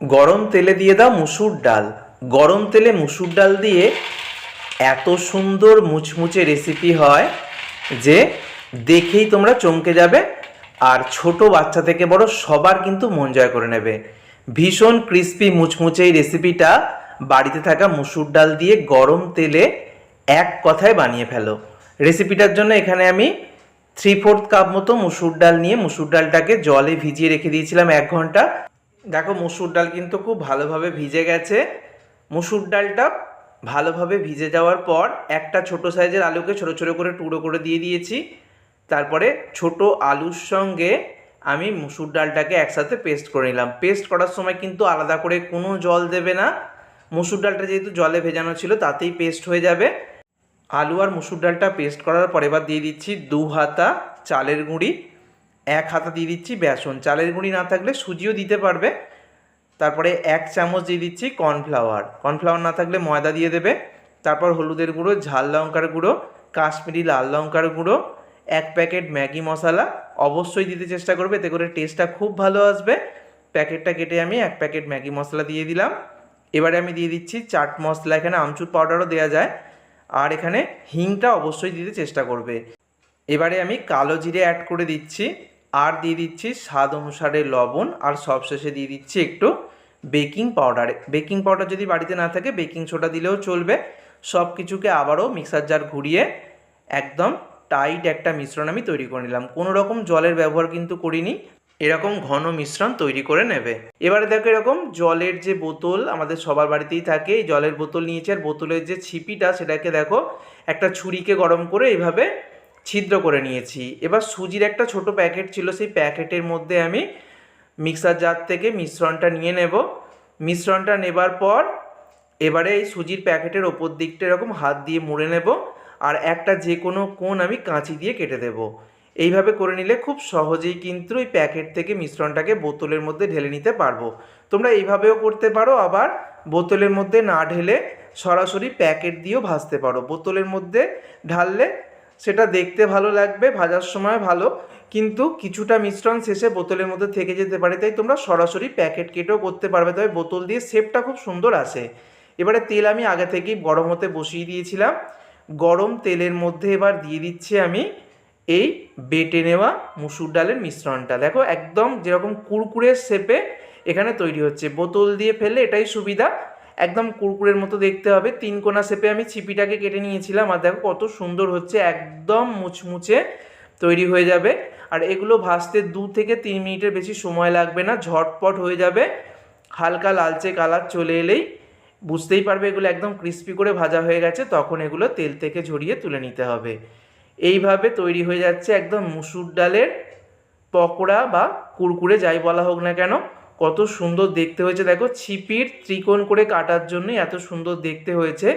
গরম তেলে দিয়ে দাও মুসুর ডাল। গরম তেলে মুসুর ডাল দিয়ে এত সুন্দর মুচমুচে রেসিপি হয় যে দেখেই তোমরা চমকে যাবে আর ছোট বাচ্চা থেকে বড় সবার কিন্তু মন জয় করে নেবে। ভীষণ ক্রিস্পি মুচমুচে এই রেসিপিটা বাড়িতে থাকা মুসুর ডাল দিয়ে গরম তেলে এক কথায় বানিয়ে ফেলো। রেসিপিটার জন্য এখানে আমি থ্রি ফোর্থ কাপ মতো মুসুর ডাল নিয়ে মুসুর ডালটাকে জলে ভিজিয়ে রেখে দিয়েছিলাম এক ঘণ্টা। দেখো মুসুর ডাল কিন্তু খুব ভালোভাবে ভিজে গেছে। মুসুর ডালটা ভালোভাবে ভিজে যাওয়ার পর একটা ছোট সাইজের আলুকে ছোট ছোট করে টুকরো করে দিয়ে দিয়েছি। তারপরে ছোট আলুর সঙ্গে আমি মুসুর ডালটাকে একসাথে পেস্ট করে নিলাম। পেস্ট করার সময় কিন্তু আলাদা করে কোনো জল দেবে না। মুসুর ডালটা যেহেতু জলে ভেজানো ছিল, তাতেই পেস্ট হয়ে যাবে। আলু আর মুসুর ডালটা পেস্ট করার পর এবার দিয়ে দিচ্ছি দু হাতা চালের গুঁড়ি। এক হাতা দিয়ে দিচ্ছি বেসন। চালের গুঁড়ি না থাকলে সুজিও দিতে পারবে। তারপরে এক চামচ দিয়ে দিচ্ছি কর্নফ্লাওয়ার। কর্নফ্লাওয়ার না থাকলে ময়দা দিয়ে দেবে। তারপর হলুদের গুঁড়ো, ঝাল লঙ্কার গুঁড়ো, কাশ্মীরি লাল লঙ্কার গুঁড়ো, এক প্যাকেট ম্যাগি মশলা। অবশ্যই দিতে চেষ্টা করবে, এতে করে টেস্টটা খুব ভালো আসবে। প্যাকেটটা কেটে আমি এক প্যাকেট ম্যাগি মশলা দিয়ে দিলাম। এবারে আমি দিয়ে দিচ্ছি চাট মশলা, এখানে আমচুর পাউডারও দেওয়া যায়। আর এখানে হিংটা অবশ্যই দিতে চেষ্টা করবে। এবারে আমি কালো জিরে অ্যাড করে দিচ্ছি। আর দিয়ে দিচ্ছি স্বাদ অনুসারে লবণ, আর সবশেষে দিয়ে দিচ্ছি একটু বেকিং পাউডার। বেকিং পাউডার যদি বাড়িতে না থাকে, বেকিং সোডা দিলেও চলবে। সব কিছুকে আবারও মিক্সার জার ঘুরিয়ে একদম টাইট একটা মিশ্রণ আমি তৈরি করে নিলাম। কোনো রকম জলের ব্যবহার কিন্তু করিনি, এরকম ঘন মিশ্রণ তৈরি করে নেবে। এবারে দেখো এরকম জলের যে বোতল আমাদের সবার বাড়িতেই থাকে, এই জলের বোতল নিয়েছে, আর বোতলের যে ছিপিটা সেটাকে দেখো একটা ছুরিকে গরম করে এইভাবে ছিদ্র করে নিয়েছি। এবার সুজির একটা ছোট প্যাকেট ছিল, সেই প্যাকেটের মধ্যে আমি মিক্সার জার থেকে মিশ্রণটা নিয়ে নেব। মিশ্রণটা নেবার পর এবারে এই সুজির প্যাকেটের ওপর দিকটা এরকম হাত দিয়ে মুড়ে নেব আর একটা যে কোনো কোণ আমি কাঁচি দিয়ে কেটে দেব। এইভাবে করে নিলে খুব সহজেই কিন্তু ওই প্যাকেট থেকে মিশ্রণটাকে বোতলের মধ্যে ঢেলে নিতে পারব। তোমরা এইভাবেও করতে পারো, আবার বোতলের মধ্যে না ঢেলে সরাসরি প্যাকেট দিয়েও ভাজতে পারো। বোতলের মধ্যে ঢাললে সেটা দেখতে ভালো লাগবে, ভাজার সময় ভালো, কিন্তু কিছুটা মিশ্রণ শেষে বোতলের মধ্যে থেকে যেতে পারে, তাই তোমরা সরাসরি প্যাকেট কেটেও করতে পারবে, তবে বোতল দিয়ে শেপটা খুব সুন্দর আসে। এবারে তেল আমি আগে থেকেই গরম হতে বসিয়ে দিয়েছিলাম। গরম তেলের মধ্যে এবার দিয়ে দিচ্ছি আমি এই বেটে নেওয়া মুসুর ডালের মিশ্রণটা। দেখো, একদম যেরকম কুরকুরের শেপে এখানে তৈরি হচ্ছে। বোতল দিয়ে ফেললে এটাই সুবিধা। একদম কুরকুরের মতো দেখতে হবে। তিন কোনা শেপে আমি ছিপিটাকে কেটে নিয়েছিলাম আর দেখো কত সুন্দর হচ্ছে, একদম মুচমুচে তৈরি হয়ে যাবে। আর এগুলো ভাজতে দু থেকে তিন মিনিটের বেশি সময় লাগবে না, ঝটপট হয়ে যাবে। হালকা লালচে কালার চলে এলেই বুঝতেই পারবে এগুলো একদম ক্রিস্পি করে ভাজা হয়ে গেছে, তখন এগুলো তেল থেকে ঝরিয়ে তুলে নিতে হবে। এইভাবে তৈরি হয়ে যাচ্ছে একদম মুসুর ডালের পকোড়া বা কুরকুরে যাই বলা হোক না কেন। কত সুন্দর দেখতে হয়েছে। দেখো, ছিপির ত্রিকোণ করে কাটার জন্যই এত সুন্দর দেখতে হয়েছে।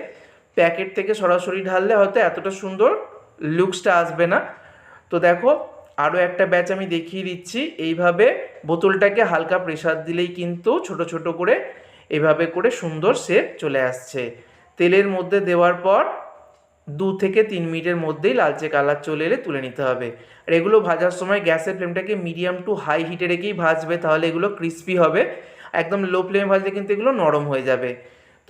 প্যাকেট থেকে সরাসরি ঢাললে হয়তো এতটা সুন্দর লুকসটা আসবে না। তো দেখো আরও একটা ব্যাচ আমি দেখিয়ে দিচ্ছি। এইভাবে বোতলটাকে হালকা প্রেসার দিলেই কিন্তু ছোট ছোট করে এভাবে করে সুন্দর শেপ চলে আসছে। তেলের মধ্যে দেওয়ার পর দু থেকে তিন মিনিটের মধ্যেই লালচে কালার চলে এলে তুলে নিতে হবে। আর এগুলো ভাজার সময় গ্যাসের ফ্লেমটাকে মিডিয়াম টু হাই হিটে রেখেই ভাজবে, তাহলে এগুলো ক্রিস্পি হবে। একদম লো ফ্লেমে ভাজলে কিন্তু এগুলো নরম হয়ে যাবে।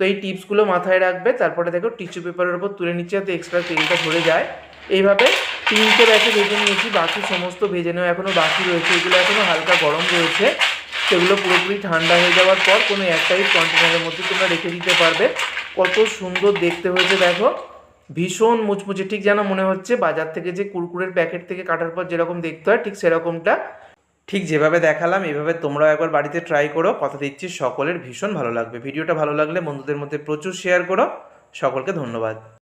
তো এই টিপসগুলো মাথায় রাখবে, তারপরে দেখো টিস্যু পেপারের উপর তুলে নিচ্ছে যাতে এক্সট্রা তেলটা ধরে যায়। এইভাবে তিনটে ব্যাচে ভেজে নিয়েছি, বাকি সমস্ত ভেজে নেওয়া এখনও বাকি রয়েছে। এগুলো এখনও হালকা গরম রয়েছে। সেগুলো পুরোপুরি ঠান্ডা হয়ে যাওয়ার পর কোনো এয়ারটাইট কন্টেনারের মধ্যে তোমরা রেখে দিতে পারবে। কত সুন্দর দেখতে হয়েছে, দেখো। ভীষণ মুচমুচে, ঠিক যেন মনে হচ্ছে বাজার থেকে যে কুরকুরের প্যাকেট থেকে কাটার পর যেরকম দেখতে হয়, ঠিক সেরকমটা। ঠিক যেভাবে দেখালাম, এভাবে তোমরাও একবার বাড়িতে ট্রাই করো, কথা দিচ্ছি সকলের ভীষণ ভালো লাগবে। ভিডিওটা ভালো লাগলে বন্ধুদের মধ্যে প্রচুর শেয়ার করো। সকলকে ধন্যবাদ।